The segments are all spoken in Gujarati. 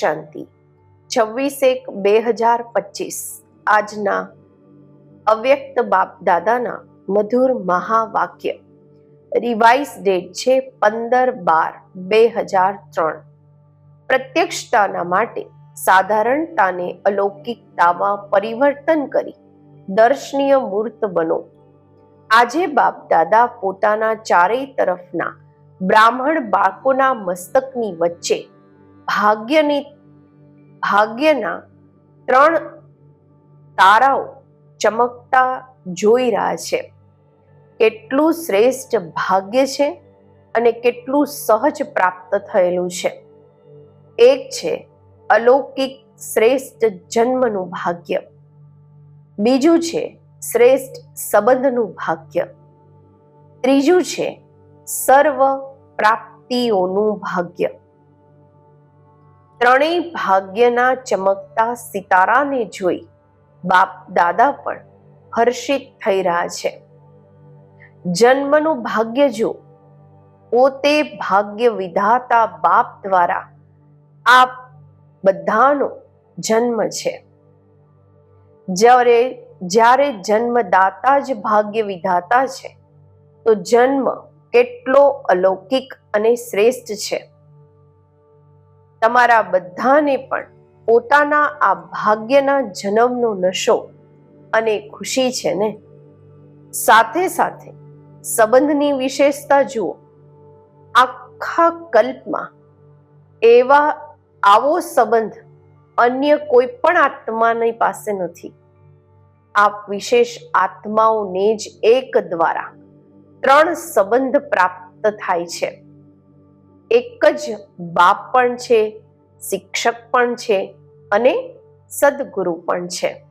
શાંતિ. છવ્વીસ એક બે હજાર પચીસ. આજના અવ્યક્ત બાપ દાદાના મધુર મહાવાક્ય. રિવાઇઝ ડેટ છે પંદર બાર બે હજાર ત્રણ. પ્રત્યક્ષતાના માટે સાધારણતાને અલૌકિકતામાં પરિવર્તન કરી દર્શનીય મૂર્ત બનો. આજે બાપ દાદા પોતાના ચારેય તરફના બ્રાહ્મણ બાળકોના મસ્તકની વચ્ચે ભાગ્યની, ભાગ્યના ત્રણ તારાઓ ચમકતા જોઈ રહ્યા છે. કેટલું શ્રેષ્ઠ ભાગ્ય છે અને કેટલું સહજ પ્રાપ્ત થયેલું છે. એક છે અલૌકિક શ્રેષ્ઠ જન્મનું ભાગ્ય. બીજું છે શ્રેષ્ઠ સંબંધનું ભાગ્ય. ત્રીજું છે સર્વ પ્રાપ્તિઓનું ભાગ્ય. ત્રણેય ભાગ્યના ચમકતા સિતારાને જોઈ બાપ દાદા પણ હર્ષિત થઈ રહ્યા છે. જન્મનું ભાગ્ય જો પોતે ભાગ્ય વિધાતા બાપ દ્વારા આપ બધાનો જન્મ છે. જ્યારે જ્યારે જન્મદાતા જ ભાગ્ય વિધાતા છે, તો જન્મ કેટલો અલૌકિક અને શ્રેષ્ઠ છે. તમારા બધાને પણ પોતાના આ ભાગ્યના જન્મનો નશો અને ખુશી છે ને? સાથે સાથે સંબંધની વિશેષતા જુઓ. આખા કલ્પમાં એવા આવો સંબંધ અન્ય કોઈ પણ આત્માની પાસે નથી. આ વિશેષ આત્માઓને જ એક દ્વારા ત્રણ સંબંધ પ્રાપ્ત થાય છે. એક જ બાપ પણ છે, શિક્ષક પણ છે અને સદગુરુ પણ છે.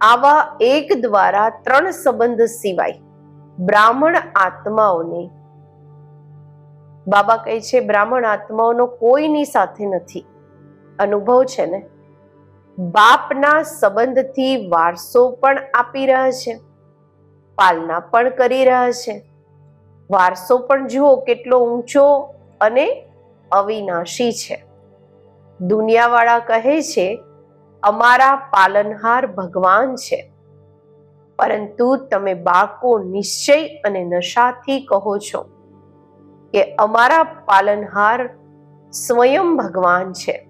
આવા એક દ્વારા ત્રણ સંબંધ સિવાય બ્રાહ્મણ આત્માઓને બાબા કહે છે, બ્રાહ્મણ આત્માઓનો કોઈની સાથે નથી. અનુભવ છે ને? બાપના સંબંધથી વારસો પણ આપી રહ્યા છે, પાલના પણ કરી રહ્યા છે વારસો પણ જુઓ કેટલો ઊંચો અને અવિનાશી છે. દુનિયાવાળા કહે છે, અમારા પાલનહાર ભગવાન છે. પરંતુ તમે બાળકો નિશ્ચય અને નશાથી કહો છો કે અમારા પાલનહાર સ્વયં ભગવાન છે.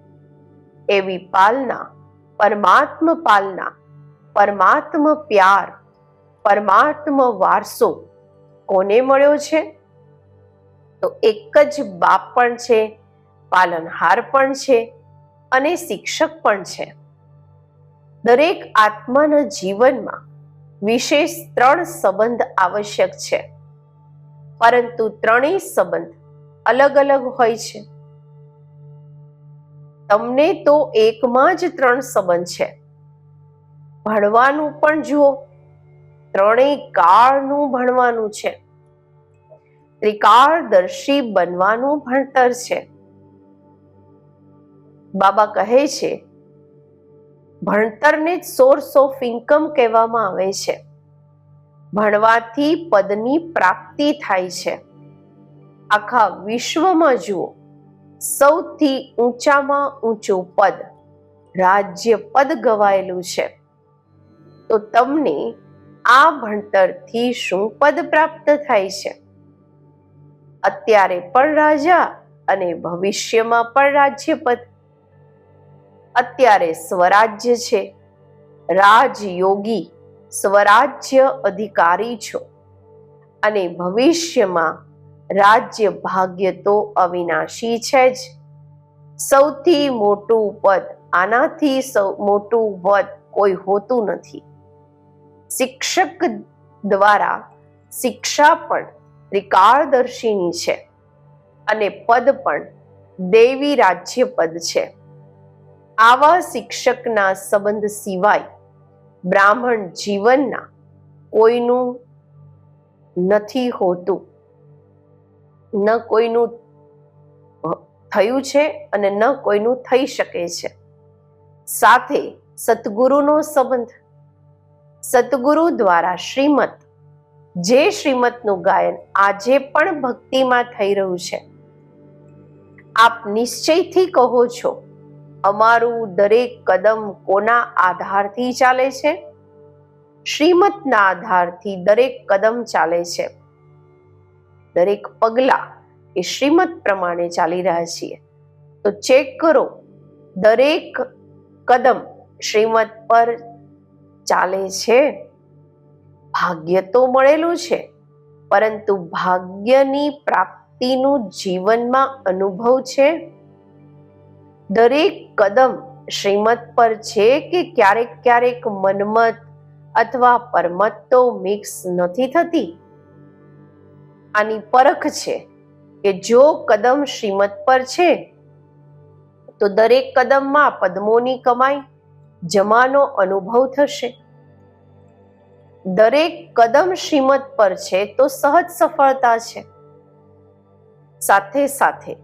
એવી પાલના, પરમાત્મ પાલના, પરમાત્મ પ્યાર, પરમાત્મ વારસો કોને મળ્યો છે? તો એક જ બાપ પણ છે, પાલનહાર પણ છે અને શિક્ષક પણ છે. દરેક આત્માના જીવનમાં વિશેષ ત્રણ સંબંધ આવશ્યક છે. પરંતુ ત્રણેય સંબંધ અલગ અલગ હોય છે. તમને તો એકમાં જ ત્રણ સંબંધ છે. ભણવાનું પણ જુઓ ત્રણેય કાળનું ભણવાનું છે. ત્રિકાળદર્શી બનવાનું ભણતર છે. બાબા કહે છે, ભણતરને જ સોર્સ ઓફ ઇન્કમ કહેવામાં આવે છે. ભણવાથી પદની પ્રાપ્તિ થાય છે. આખા વિશ્વમાં જુઓ, સૌથી ઊંચામાં ઊંચું પદ રાજ્ય પદ ગવાયેલું છે. તો તમને આ ભણતરથી શું પદ પ્રાપ્ત થાય છે? અત્યારે પણ રાજા અને ભવિષ્યમાં પણ રાજ્યપદ. અત્યારે સ્વરાજ્ય છે. રાજયોગી સ્વરાજ્ય અધિકારી છો. અને ભવિષ્યમાં રાજ્ય ભાગ્ય તો અવિનાશી છે જ. સૌથી મોટું પદ, આનાથી સૌ મોટું પદ કોઈ હોતું નથી. શિક્ષક દ્વારા શિક્ષા પણ ત્રિકાળદર્શીની છે અને પદ પણ દેવી રાજ્ય પદ છે. આવા શિક્ષકના સંબંધ સિવાય બ્રાહ્મણ જીવનના કોઈનું નથી હોતું. ન કોઈનું થયું છે અને ન કોઈનું થઈ શકે છે. સાથે સદગુરુનો સંબંધ સતગુરુ દ્વારા શ્રીમત જે શ્રીમતનું ગાયન આજે પણ ભક્તિમાં થઈ રહ્યું છે. આપ નિશ્ચયથી કહો છો, અમારું દરેક કદમ કોના આધારથી ચાલે છે? શ્રીમતના આધારથી દરેક કદમ ચાલે છે. દરેક પગલા એ શ્રીમત પ્રમાણે ચાલી રહ્યા છીએ. તો ચેક કરો, દરેક કદમ શ્રીમત પર ચાલે છે? ભાગ્ય તો મળેલું છે, પરંતુ ભાગ્યની પ્રાપ્તિનું જીવનમાં અનુભવ છે? દરેક કદમ શ્રીમત પર છે કે ક્યારેક ક્યારેક મનમત અથવા પરમત તો મિક્સ નથી થતી? આની પરખ છે કે જો કદમ શ્રીમત પર છે, તો દરેક કદમમાં પદ્મોની કમાઈ જમાનો અનુભવ થશે. દરેક કદમ શ્રીમત પર છે તો સહજ સફળતા છે. સાથે સાથે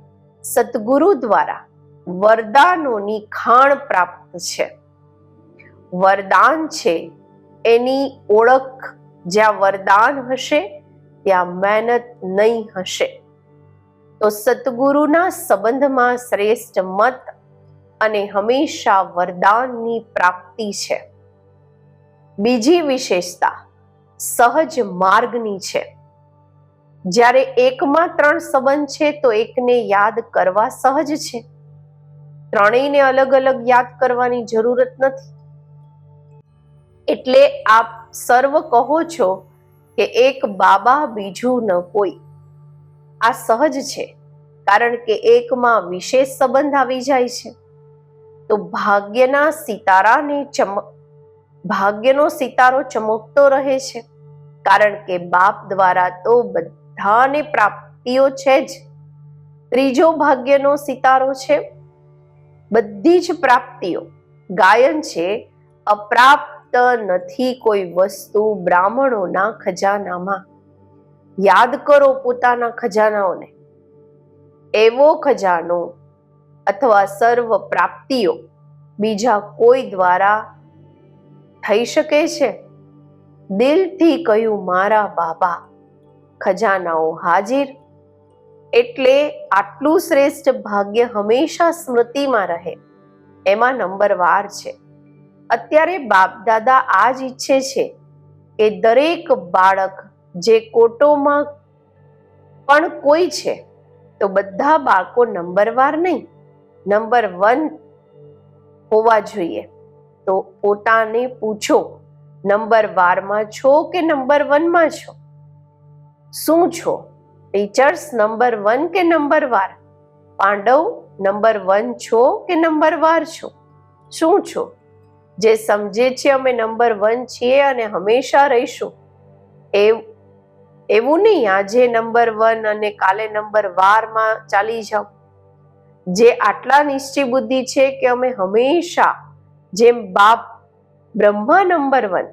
સદગુરુ દ્વારા વરદાનોની ખાણ પ્રાપ્ત છે. વરદાન છે એની ઓળખ. જ્યાં વરદાન હશે, ત્યાં મહેનત નહીં હશે. તો સદગુરુના સંબંધમાં શ્રેષ્ઠ મત અને હંમેશા વરદાનની પ્રાપ્તિ છે. બીજી વિશેષતા, સહજ માર્ગની છે. જ્યારે એકમાં ત્રણ સંબંધ છે, તો એકને યાદ કરવા સહજ છે. ત્રણેયને અલગ અલગ યાદ કરવાની જરૂરત નથી. એટલે આપ સર્વ કહો છો કે એક બાબા બીજું ન કોઈ. આ સહજ છે, કારણ કે એકમાં વિશેષ સંબંધ આવી જાય છે. તો ભાગ્યના સિતારાને ચમ, ભાગ્યનો સિતારો ચમકતો રહે છે. કારણ કે બાપ દ્વારા તો બધાને પ્રાપ્તિઓ છે જ. ત્રીજો ભાગ્યનો સિતારો છે. બધી જ પ્રાપ્તિઓ. ગાયન છે, અપ્રાપ્ત નથી કોઈ વસ્તુ બ્રાહ્મણોના ખજાનામાં. યાદ કરો પોતાના ખજાનાઓને. એવો ખજાનો અથવા સર્વ પ્રાપ્તિઓ બીજા કોઈ દ્વારા થઈ શકે છે? દિલથી કહ્યું, મારા બાબા, ખજાનાઓ હાજર. એટલે આટલું શ્રેષ્ઠ ભાગ્ય હંમેશા સ્મૃતિમાં રહે. એમાં નંબર વાર છે. અત્યારે બાપ દાદા આ જ ઈચ્છે છે કે દરેક બાળક જે કોટોમાં પણ કોઈ છે, તો બધા બાળકો નંબરવાર નહીં. નંબર વન હોવા જોઈએ. તો પોતાને પૂછો, નંબર વારમાં છો કે નંબર વનમાં છો? શું છો? ટીચર્સ, નંબર વન કે નંબર વાર? પાંડવ, નંબર વન છો કે નંબર વાર છો? શું છો? જે સમજે છે અમે નંબર વન છીએ અને હંમેશા રહીશું. એવું એવું નહીં, આજે નંબર વન અને કાલે નંબર વારમાં ચાલી જાઓ. જે આટલા નિશ્ચય બુદ્ધિ છે કે અમે હંમેશા જેમ બાપ બ્રહ્મા નંબર વન,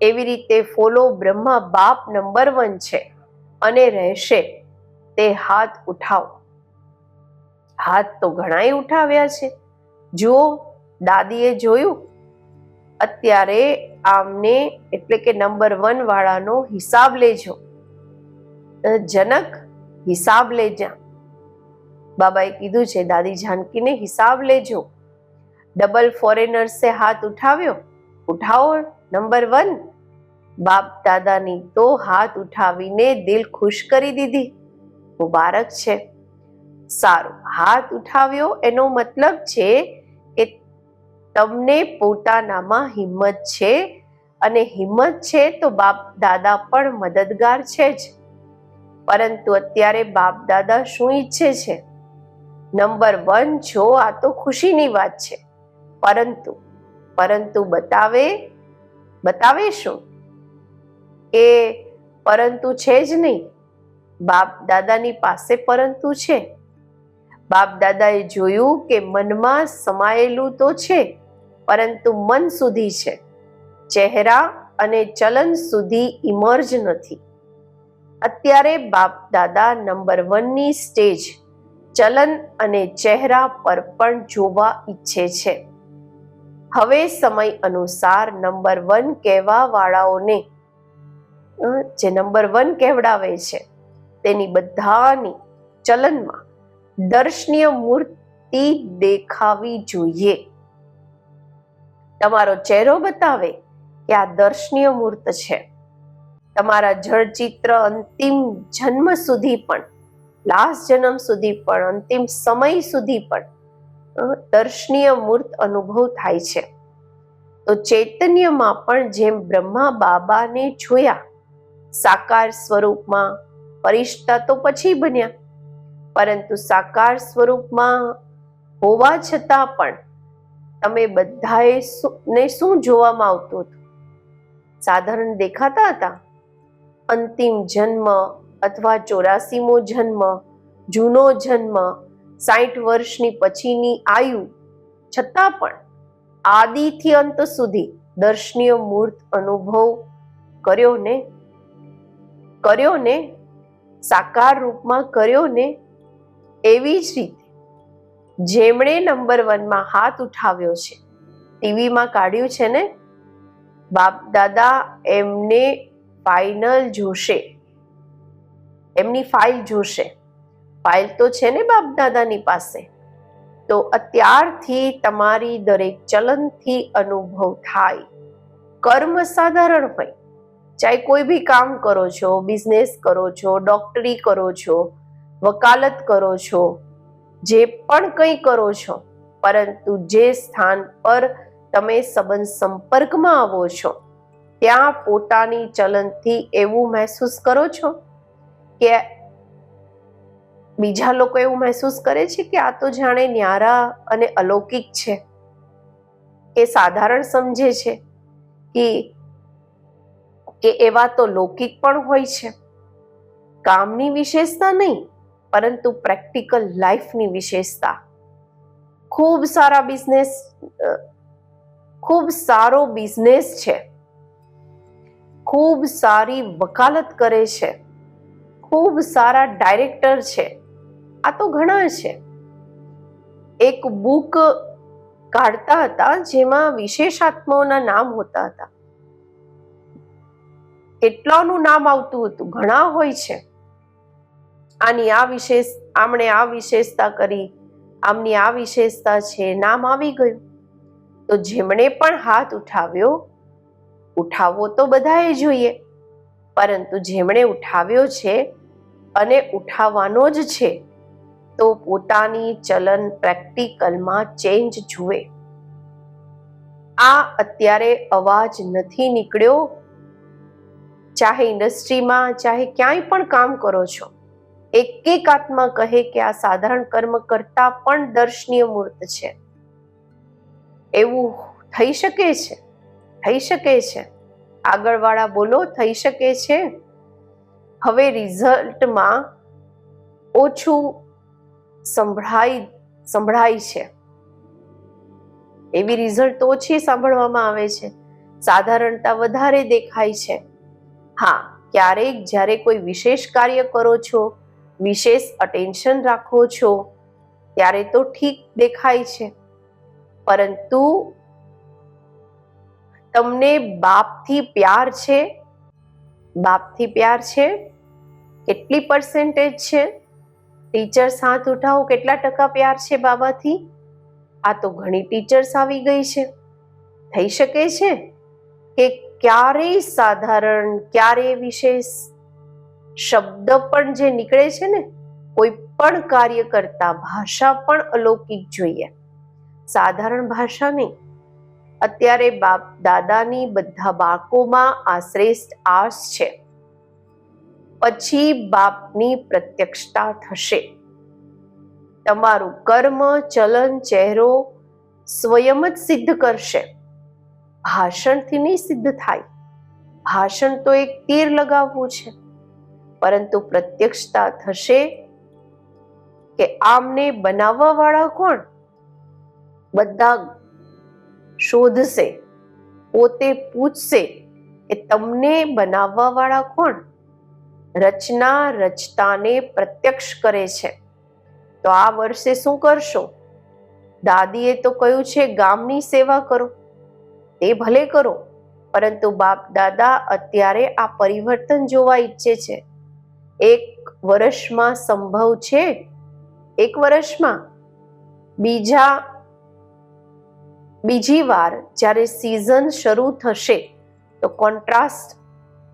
એવી રીતે ફોલો બ્રહ્મા બાપ નંબર વન છે અને રહેશે તે હાથ ઉઠાવો. હાથ તો ઘણાય ઉઠાવ્યા છે. જુઓ, દાદીએ જોયું? અત્યારે આમને એટલે કે નંબર વન વાળાનો હિસાબ લેજો. જનક, હિસાબ લેજા. બાબાએ કીધું છે, દાદી જાનકીને હિસાબ લેજો. ડબલ ફોરેનર્સે હાથ ઉઠાવ્યો. ઉઠાવો નંબર વન બાપ દાદાની તો હાથ ઉઠાવીને દિલ ખુશ કરી દીધી. મુબારક છે. સારું, હાથ ઉઠાવ્યો એનો મતલબ છે કે તમને પોતાનામાં હિંમત છે અને હિંમત છે તો બાપ દાદા પણ મદદગાર છે જ. પરંતુ અત્યારે બાપ દાદા શું ઈચ્છે છે? નંબર વન છો આ તો ખુશીની વાત છે. પરંતુ પરંતુ બતાવે બતાવે શું? એ પરંતુ છે જ નહીં. બાપ દાદાની પાસે પરંતુ છે. બાપ દાદાએ જોયું કે મનમાં સમાયેલું તો છે, પરંતુ મન સુધી છે. ચહેરા અને ચલન સુધી ઇમર્જ નથી. અત્યારે બાપ દાદા નંબર વનની સ્ટેજ ચલન અને ચહેરા પર પણ જોવા ઈચ્છે છે. હવે સમય અનુસાર નંબર વન કહેવા વાળાઓને જે નંબર વન કહેવડાવે છે, તેની બધાની ચલનમાં દર્શનીય મૂર્તિ દેખાવી જોઈએ. તમારો ચહેરો બતાવે કે આ દર્શનીય મૂર્ત છે. તમારા જળચિત્ર અંતિમ જન્મ સુધી પણ લાસ્ટ જન્મ સુધી પણ, અંતિમ સમય સુધી પણ દર્શનીય મૂર્ત અનુભવ થાય છે. તો ચૈતન્યમાં પણ જેમ બ્રહ્મા બાબાને જોયા, સાકાર સ્વરૂપમાં પરિષ્ઠા તો પછી બન્યા, પરંતુ સાકાર સ્વરૂપમાં હોવા છતાં પણ તમે બધાએ ને શું જોવામાં આવતું હતું? સાધારણ દેખાતા હતા? અંતિમ જન્મ અથવા ચોરાસીમો જન્મ, જૂનો જન્મ સાઠ વર્ષની પછીની આયુ, છતાં પણ આદિથી અંત સુધી દર્શનીય મૂર્ત અનુભવ કર્યો ને કર્યો ને, સાકાર રૂપમાં કર્યો ને, એવી જ રીતે જેમણે નંબર વનમાં હાથ ઉઠાવ્યો છે, ટીવીમાં કાઢ્યું છે ને, બાપ દાદા એમને ફાઇનલ જોશે. એમની ફાઇલ જોશે. ફાઇલ તો છે ને બાપ દાદાની પાસે. તો અત્યારથી તમારી દરેક ચલનથી અનુભવ થાય. કર્મ સાધારણ હોય. ચાહે કોઈ બી કામ કરો છો, બિઝનેસ કરો છો, ડોક્ટરી કરો છો, વકાલત કરો છો, જે પણ કંઈ કરો છો, પરંતુ જે સ્થાન પર તમે સંબંધ સંપર્કમાં આવો છો, ત્યાં પોતાની ચલનથી એવું મહેસૂસ કરો છો? કે બીજા લોકો એવું મહેસૂસ કરે છે કે આ તો જાણે ન્યારા અને અલૌકિક છે એ સાધારણ સમજે છે, કે કે એવા તો લૌકિક પણ હોય છે. કામની વિશેષતા નહીં, પરંતુ પ્રેક્ટિકલ લાઈફની વિશેષતા. ખૂબ સારા બિઝનેસ ખૂબ સારો બિઝનેસ છે. ખૂબ સારી વકાલત કરે છે. ખૂબ સારા ડાયરેક્ટર છે. આ તો ઘણા છે. એક બુક કાઢતા હતા જેમાં વિશેષાત્માઓના નામ હોતા હતા. કેટલાનું નામ આવતું હતું, ઘણા હોય છે. આની આ વિશેષ, આમણે આ વિશેષતા કરી, આમની આ વિશેષતા છે, નામ આવી ગયું. તો જેમણે પણ હાથ ઉઠાવ્યો, ઉઠાવવો તો બધાએ જોઈએ. પરંતુ જેમણે ઉઠાવ્યો છે અને ઉઠાવવાનો જ છે, તો પોતાની ચલન પ્રેક્ટિકલમાં ચેન્જ જુએ. આ અત્યારે અવાજ નથી નીકળ્યો. ચાહે ઇન્ડસ્ટ્રીમાં, ચાહે ક્યાંય પણ કામ કરો છો એક એક આત્મા કહે કે આ સાધારણ કર્મ કરતા પણ દર્શનીય મૂર્ત છે. એવું થઈ શકે છે, થઈ શકે છે. આગળવાળા બોલો, થઈ શકે છે. હવે રિઝલ્ટમાં ઓછું સંભળાય સંભળાય છે. એવી રિઝલ્ટ તો ઓછી સાંભળવામાં આવે છે. સાધારણતા વધારે દેખાય છે. હા, ક્યારેક જ્યારે કોઈ વિશેષ કાર્ય કરો છો, વિશેષ અટેન્શન રાખો છો, ત્યારે તો ઠીક દેખાય છે. પરંતુ તમને બાપથી પ્યાર છે બાપથી પ્યાર છે, કેટલી પર્સેન્ટેજ છે? ટીચર્સ હાથ ઉઠાવો, કેટલા ટકા પ્યાર છે બાબાથી? આ તો ઘણી ટીચર્સ આવી ગઈ છે. થઈ શકે છે કે ક્યારેય સાધારણ, ક્યારેય વિશેષ શબ્દ પણ જે નીકળે છે ને, કોઈ પણ કાર્ય કરતા ભાષા પણ અલૌકિક જોઈએ. સાધારણ ભાષા નહીં અત્યારે બાપ દાદાની બધા બાળકોમાં આ શ્રેષ્ઠ આસ છે. પછી બાપની પ્રત્યક્ષતા થશે. તમારું કર્મ, ચલન, ચહેરો સ્વયં જ સિદ્ધ કરશે. ભાષણથી નહીં સિદ્ધ થાય. ભાષણ તો એક તીર લગાવવું છે. પરંતુ પ્રત્યક્ષતા થશે કે આમને બનાવવા વાળા કોણ? બધા શોધશે, પોતે પૂછશે કે તમને બનાવવા વાળા કોણ? રચના રચતાને પ્રત્યક્ષ કરે છે. તો આ વર્ષે શું કરશો? દાદીએ તો કહ્યું છે, ગામની સેવા કરો. તે ભલે કરો, પરંતુ બાપ દાદા અત્યારે આ પરિવર્તન જોવા ઈચ્છે છે. એક વર્ષમાં સંભવ છે? એક વર્ષમાં? બીજા બીજી વાર જ્યારે સિઝન શરૂ થશે, તો કોન્ટ્રાસ્ટ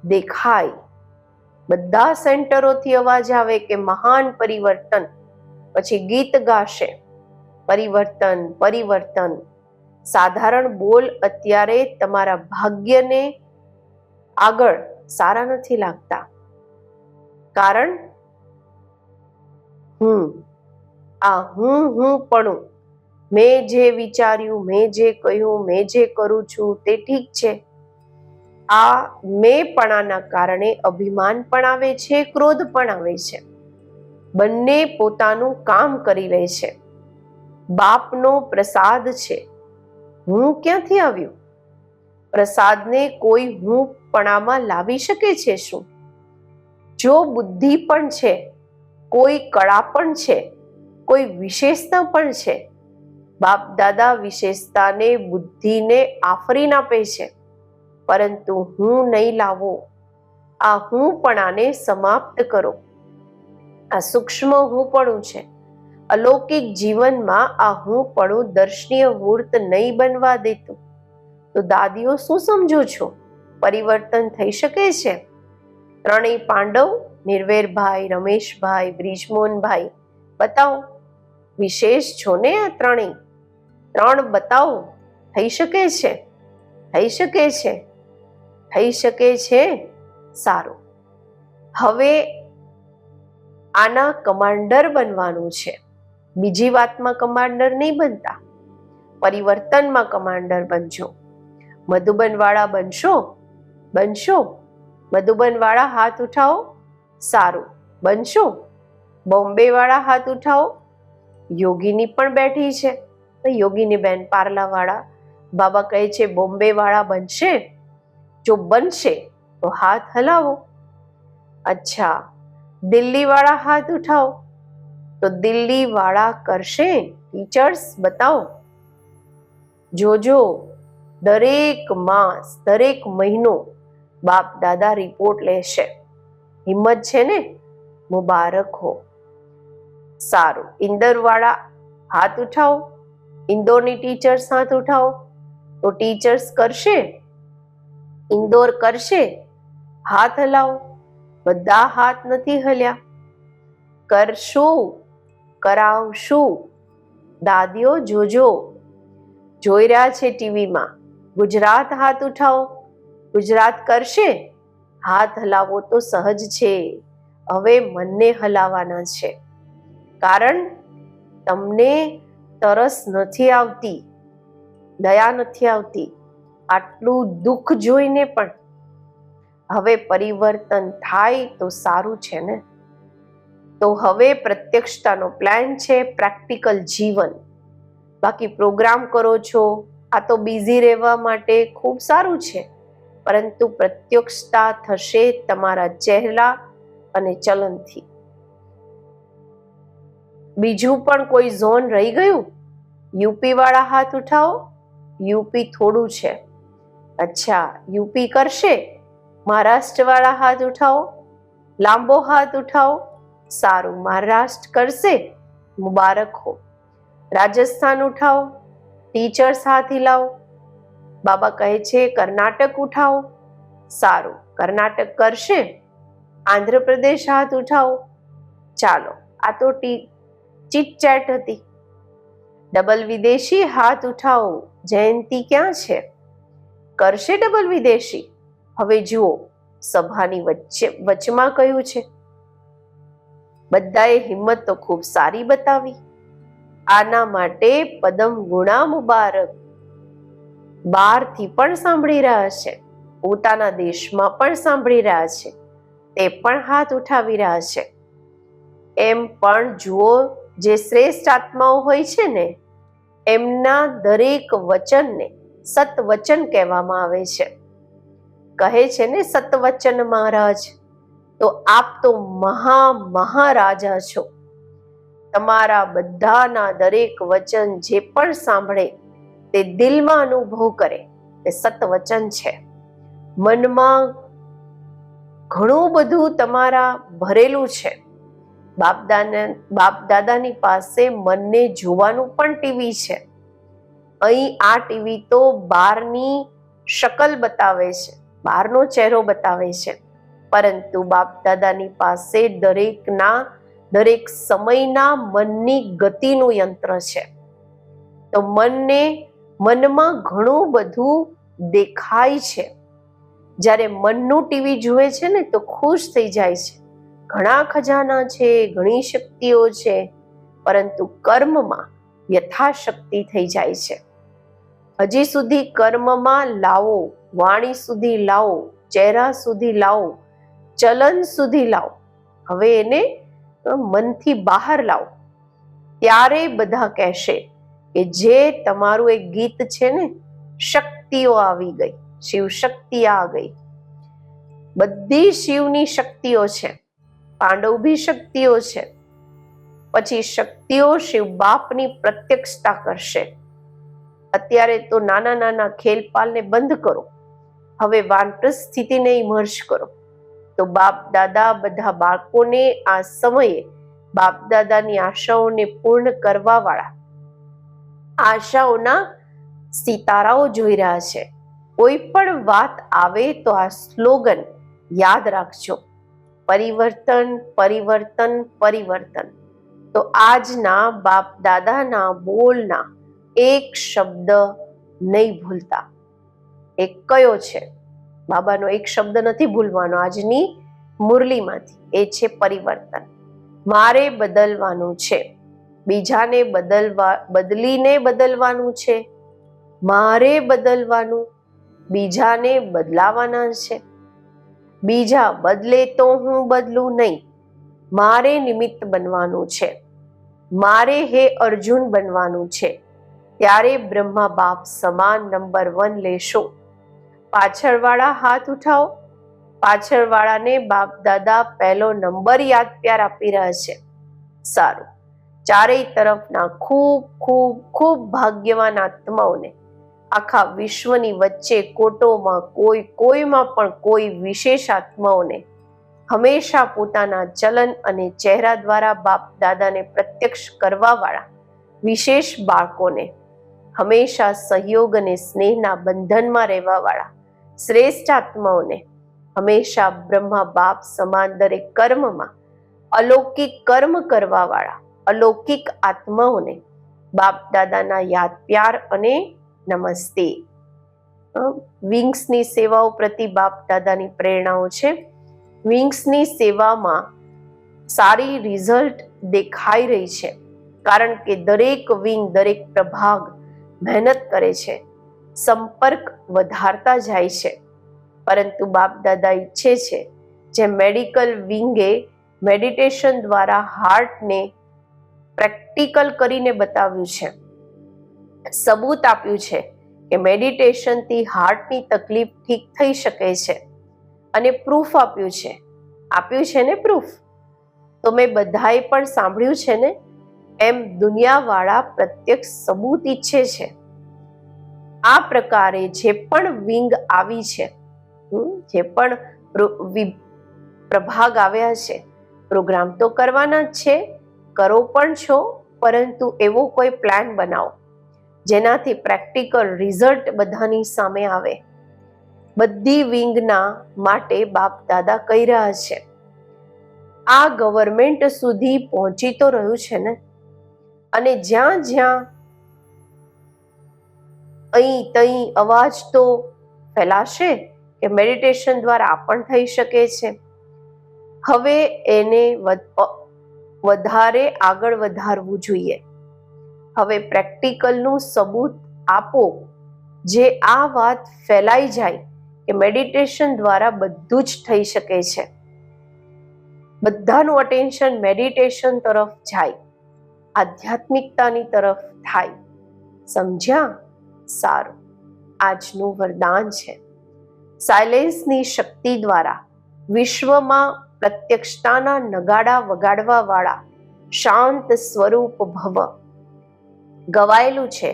દેખાય. બધા સેન્ટરોથી અવાજ આવે કે મહાન પરિવર્તન, પછી ગીત ગાશે. પરિવર્તન પરિવર્તન. સાધારણ બોલ અત્યારે તમારા ભાગ્યને આગળ સારા નથી લાગતા. કારણ? હું આ હું હું પણ મેં જે વિચાર્યું, મેં જે કહ્યું, મેં જે કરું છું, તે ઠીક છે. આ મેંપણાના કારણે અભિમાન પણ આવે છે, ક્રોધ પણ આવે છે. બંને પોતાનું કામ કરી લે છે. બાપનો પ્રસાદ છે. હું ક્યાંથી આવ્યું? પ્રસાદને કોઈ હું પણામાં લાવી શકે છે શું? જો બુદ્ધિ પણ છે, કોઈ કળા પણ છે, કોઈ વિશેષતા પણ છે બાપ દાદા વિશેષતાને, બુદ્ધિને આફરીન આપે છે. પરંતુ હું નહીં લાવો. આ હું પણાને સમાપ્ત કરો. આ સૂક્ષ્મ હું હુંપણું છે. અલૌકિક જીવનમાં આ હું હુંપણું દર્શનીય મૂર્ત નહીં બનવા દેતું. તો દાદીઓ શું સમજો છો? પરિવર્તન થઈ શકે છે? ત્રણેય પાંડવ, નિર્વેરભાઈ, રમેશભાઈ, બ્રિજમોહનભાઈ, બતાવો. વિશેષ છો ને આ ત્રણેય? ત્રણ બતાવો. થઈ શકે છે? થઈ શકે છે? થઈ શકે છે? સારું. હવે આના કમાન્ડર બનવાનું છે. બીજી વાતમાં કમાન્ડર નહીં બનતા. પરિવર્તનમાં કમાન્ડર બનજો. મધુબનવાળા બનશો? બનશો. મધુબનવાળા હાથ ઉઠાવો. સારું. બનશો? બોમ્બેવાળા હાથ ઉઠાવો. યોગીની પણ બેઠી છે. તો યોગીની બેન પાર્લાવાળા બાબા કહે છે બોમ્બે વાળા બનશે? જો બનશે, તો હાથ હલાવો. અચ્છા, દિલ્હીવાળા હાથ ઉઠાવો. તો દિલ્હીવાળા કરશે? ટીચર્સ, બતાવો. જોજો, દરેક માસ, દરેક મહિનો બાપ દાદા રિપોર્ટ લેશે. હિંમત છે ને? મુબારક હો. સારું, ઇન્દરવાળા, હાથ ઉઠાવો. ઇન્દોરની ટીચર્સ હાથ ઉઠાવો. તો ટીચર્સ કરશે? ઇન્દોર કરશે? હાથ હલાવો. બધા હાથ નથી હલ્યા. કરશું? કરાવશું? દાદીઓ, જોજો. જોઈ રહ્યા છે ટીવીમાં. ગુજરાત હાથ ઉઠાવો. ગુજરાત કરશે? હાથ હલાવો તો સહજ છે. હવે મનને હલાવવાના છે. કારણ, તમને તરસ નથી આવતી, દયા નથી આવતી, આટલું દુઃખ જોઈને પણ હવે પરિવર્તન થાય તો સારું છે ને? તો હવે પ્રત્યક્ષતાનો પ્લાન છે પ્રેક્ટિકલ જીવન. બાકી પ્રોગ્રામ કરો છો, આ તો બિઝી રહેવા માટે ખૂબ સારું છે, પરંતુ પ્રત્યક્ષતા થશે તમારા ચહેરા અને ચલનથી. બીજું પણ કોઈ ઝોન રહી ગયું? યુપી વાળા હાથ ઉઠાવો. યુપી થોડું છે. અચ્છા, યુપી કરશે? મહારાષ્ટ્ર વાળા હાથ ઉઠાવો. લાંબો હાથ ઉઠાવો. સારું, મહારાષ્ટ્ર કરશે? મુબારક હો. રાજસ્થાન ઉઠાવો. ટીચર્સ હાથ હિલાવો. બાબા કહે છે, કર્ણાટક ઉઠાવો. સારું, કર્ણાટક કરશે? આંધ્રપ્રદેશ હાથ ઉઠાવો. ચાલો, આ તો ટી ચીટ ચેટ હતી. ડબલ વિદેશી હાથ ઉઠાવો, જયંતી ક્યાં છે? કરશે ડબલ વિદેશી. હવે જુઓ, સભાની વચ્ચે, વચમાં કયું છે? બધાએ હિંમત તો ખૂબ સારી બતાવી. આના માટે પદમ ગુણા મુબારક. બહારથી પણ સાંભળી રહ્યા છે. પોતાના દેશમાં પણ સાંભળી રહ્યા છે. તે પણ હાથ ઉઠાવી રહ્યા છે. એમ પણ જુઓ જે શ્રેષ્ઠ આત્માઓ હોય છે ને, એમના દરેક વચનને સતવચન કહેવામાં આવે છે. કહે છે ને, સતવચન મહારાજ, તો આપ તો મહા મહારાજા છો. તમારા બધાના દરેક વચન જે પણ સાંભળે, તે દિલમાં અનુભવ કરે, તે સતવચન છે. મનમાં ઘણું બધું તમારા ભરેલું છે. બાપ દાદા બાપ દાદાની પાસે મનને જોવાનું પણ ટીવી છે. અહીં આ ટીવી તો બહારની શકલ બતાવે છે, બહારનો ચહેરો બતાવે છે. પરંતુ બાપ દાદાની પાસે દરેકના દરેક સમયના મનની ગતિનું યંત્ર છે. તો મનને મનમાં ઘણું બધું દેખાય છે. જ્યારે મનનું ટીવી જુએ છે ને, તો ખુશ થઈ જાય છે. ઘણા ખજાના છે, ઘણી શક્તિઓ છે, પરંતુ કર્મમાં યથાશક્તિ થઈ જાય છે. હજી સુધી કર્મમાં લાવો, વાણી સુધી લાવો, ચહેરા સુધી લાવો, ચલન સુધી લાવો. હવે એને મનથી બહાર લાવો. ત્યારે બધા કહેશે કે જે તમારું એક ગીત છે ને, શક્તિઓ આવી ગઈ શિવ શક્તિ આ ગઈ. બધી શિવની શક્તિઓ છે. પાંડવ બી શક્તિઓ છે. પછી શક્તિઓ શિવ બાપની પ્રત્યક્ષતા કરશે. અત્યારે તો નાના નાના ખેલપાલને બંધ કરો. હવે વાનપ્રસ્થ સ્થિતિને ઇમર્જ કરો. તો બાપ દાદા બધા બાળકોને આ સમયે બાપ દાદાની આશાઓને પૂર્ણ કરવા વાળા આશાઓના સિતારાઓ જોઈ રહ્યા છે. કોઈ પણ વાત આવે તો આ સ્લોગન યાદ રાખજો. પરિવર્તન પરિવર્તન પરિવર્તન. તો આજના બાપ દાદાના બોલના એક શબ્દ નહીં ભૂલતા. એક કયો છે? બાબાનો એક શબ્દ નથી ભૂલવાનો આજની મુરલીમાંથી. એ છે પરિવર્તન. મારે બદલવાનું છે. બીજાને બદલવા, બદલીને બદલવાનું છે. મારે બદલવાનું. બીજાને બદલાવાના છે. બીજા બદલે તો હું બદલું નહીં. મારે નિમિત્ત બનવાનું છે. મારે હે અર્જુન બનવાનું છે. ત્યારે બ્રહ્મા બાપ સમાન નંબર વન લેશો. પાછળવાળા હાથ ઉઠાવો. પાછળવાળાને બાપ દાદા પહેલો નંબર યાદ પ્યાર આપી રહ્યા છે. સારું. ચારેય તરફના ખૂબ ખૂબ ખૂબ ભાગ્યવાન આત્માઓને આખા વિશ્વની વચ્ચે કોટોમાં કોઈ કોઈમાં પણ કોઈ વિશેષ આત્માઓને હંમેશા પોતાના ચલન અને ચહેરા દ્વારા બાપ દાદાને પ્રત્યક્ષ કરવાવાળા વિશેષ બાળકોને હંમેશા સહયોગ અને સ્નેહના બંધનમાં રહેવાવાળા શ્રેષ્ઠ આત્માઓને હંમેશા બ્રહ્મા બાપ સમાન દરેક કર્મમાં અલૌકિક કર્મ કરવાવાળા અલૌકિક આત્માઓને બાપ દાદાના યાદ પ્યાર અને નમસ્તે. વિંગ્સની સેવાઓ પ્રતિ બાપ દાદાની પ્રેરણાઓ છે. વિંગ્સની સેવામાં સારી રિઝલ્ટ દેખાઈ રહી છે, કારણ કે દરેક વિંગ, દરેક પ્રભાગ મહેનત કરે છે, સંપર્ક વધારતા જાય છે. પરંતુ બાપ દાદા ઈચ્છે છે, જે મેડિકલ વિંગે મેડિટેશન દ્વારા હાર્ટને પ્રેક્ટિકલ કરીને બતાવ્યું છે. સબૂત આપ્યું છે કે મેડિટેશનથી હાર્ટની તકલીફ ઠીક થઈ શકે છે અને પ્રૂફ આપ્યું છે. આપ્યું છે ને પ્રૂફ તો મેં બધાએ પણ સાંભળ્યું છે ને? એમ દુનિયાવાળા પ્રત્યક્ષ સબૂત ઈચ્છે છે. આ પ્રકારે જે પણ વિંગ આવી છે જે પણ પ્રભાગ આવ્યા છે, પ્રોગ્રામ તો કરવાના જ છે, કરો પણ છો, પરંતુ એવો કોઈ પ્લાન બનાવો. જેનાથી પ્રેક્ટિકલ રિઝલ્ટ બધાની સામે આવે. બધી વિંગના માટે બાપ દાદા કહી રહ્યા છે. આ ગવર્મેન્ટ સુધી પહોંચી તો રહ્યું છે ને? અને જ્યાં જ્યાં અહીં તહીં અવાજ તો ફેલાશે કે મેડિટેશન દ્વારા પણ થઈ શકે છે. હવે એને વધારે આગળ વધારવું જોઈએ. હવે પ્રેક્ટિકલનું સબૂત આપો. જે આ વાત ફેલાઈ જાય કે મેડિટેશન દ્વારા બધું જ થઈ શકે છે. બધાનું અટેન્શન મેડિટેશન તરફ જાય, આધ્યાત્મિકતાની તરફ થાય. સમજ્યા? સારું. આજનું વરદાન છે. સાયલેન્સની શક્તિ દ્વારા વિશ્વમાં પ્રત્યક્ષતાના નગાડા વગાડવાવાળા શાંત સ્વરૂપ ભવ. ગવાયેલું છે.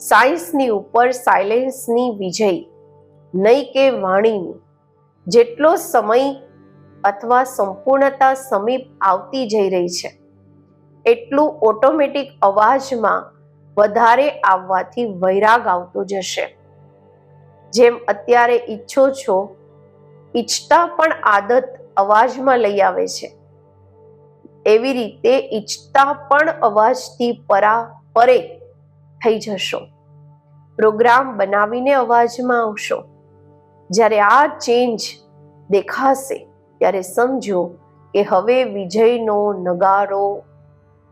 સાયન્સની ઉપર સાયલેન્સની વિજય, નહીં કે વાણીની. જેટલો સમય અથવા સંપૂર્ણતા સમીપ આવતી જઈ રહી છે, એટલું ઓટોમેટિક અવાજમાં વધારે આવવાથી વૈરાગ આવતો જશે. જેમ અત્યારે ઈચ્છો છો, ઈચ્છતા પણ આદત અવાજમાં લઈ આવે છે. એવી રીતે ઈચ્છતા પણ અવાજથી પરા પરે થઈ જશો. પ્રોગ્રામ બનાવીને અવાજમાં આવશો. જ્યારે આ ચેન્જ દેખાશે, ત્યારે સમજો કે હવે વિજયનો નગારો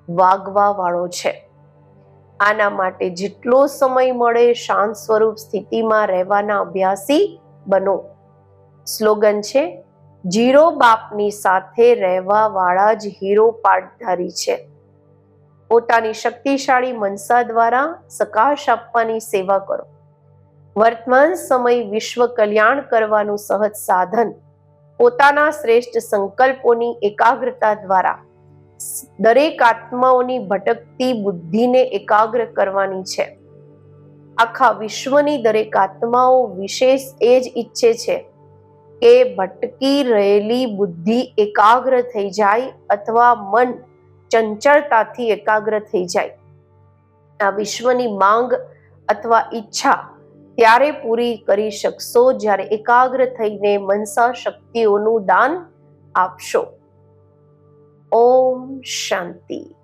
વાગવા વાળો છે. આના માટે જેટલો સમય મળે શાંત સ્વરૂપ સ્થિતિમાં રહેવાના અભ્યાસી બનો. સ્લોગન છે, જીરો બાપની સાથે રહેવા વાળા જ હીરો પાટધારી છે. પોતાની શક્તિશાળી મનસા દ્વારા સકાશ આપવાની સેવા કરો. વર્તમાન સમય વિશ્વ કલ્યાણ કરવાનું સહજ સાધન. પોતાના શ્રેષ્ઠ સંકલ્પોની એકાગ્રતા દ્વારા દરેક આત્માઓની ભટકતી બુદ્ધિને એકાગ્ર કરવાની છે. આખા વિશ્વની દરેક આત્માઓ વિશેષ એ જ ઈચ્છે છે કે ભટકી રહેલી બુદ્ધિ એકાગ્ર થઈ જાય અથવા મન ચંચળતાથી એકાગ્ર થઈ જાય. આ વિશ્વની માંગ અથવા ઈચ્છા ત્યારે પૂરી કરી શકશો જ્યારે એકાગ્ર થઈને મનસા શક્તિઓનું દાન આપશો. ઓમ શાંતિ.